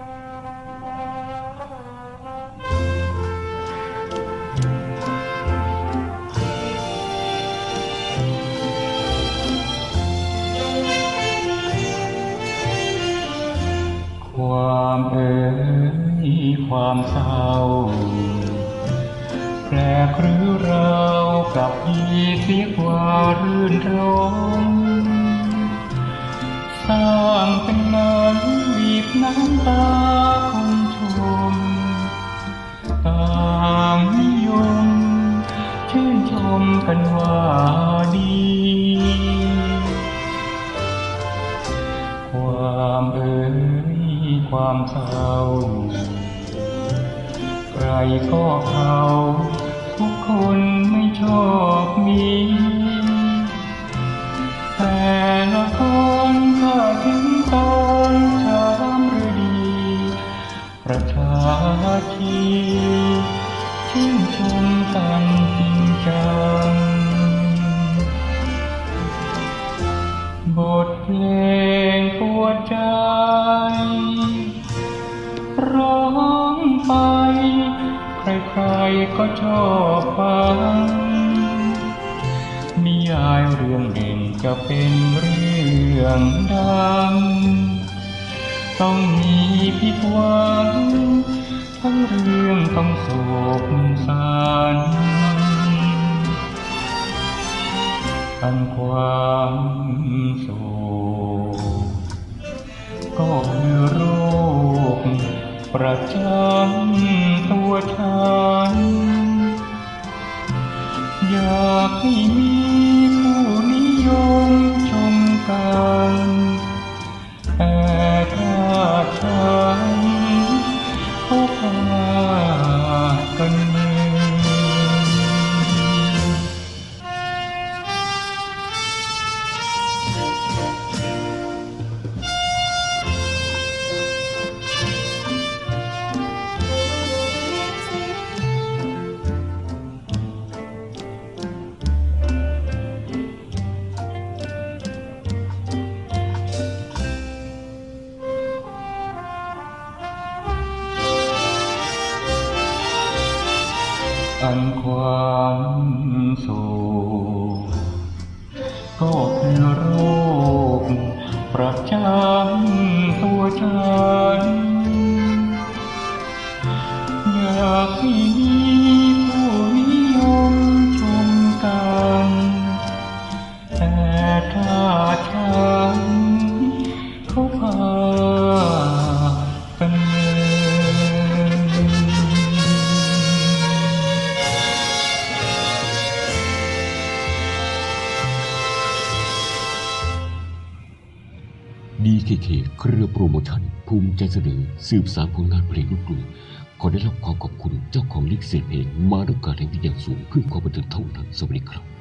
ความเอ่ยความเศร้าแปลกหรือเรากับพี่เสียกว่ารื่นรม น้ำตาคนชมต่างนิยม ชื่นชมกันว่าดี ความเอ่ยความเศร้าใครก็เขา ชื่นชมกันจริงจัง บทเพลงปวดใจ ร้องไป ใครๆก็ชอบฟังนิยายเรื่องหนึ่งจะเป็นเรื่องดัง ต้องมีผิดหวัง ทั้งเรื่องต้องโศกสารอันความโศกก็คือโรคประจำ อันความโศกก็คือโรคประจำตัวฉัน DKK เครือโปรโมชั่น ภูมิใจเสนอสืบสารผลงานเพลงลูกกรุงขอได้รับความขอบคุณเจ้าของลิขสิทธิ์เพลงมาด้วยการแห่งที่อย่างสูงเพื่อความบันเทิงเท่านั้นสวัสดีครับ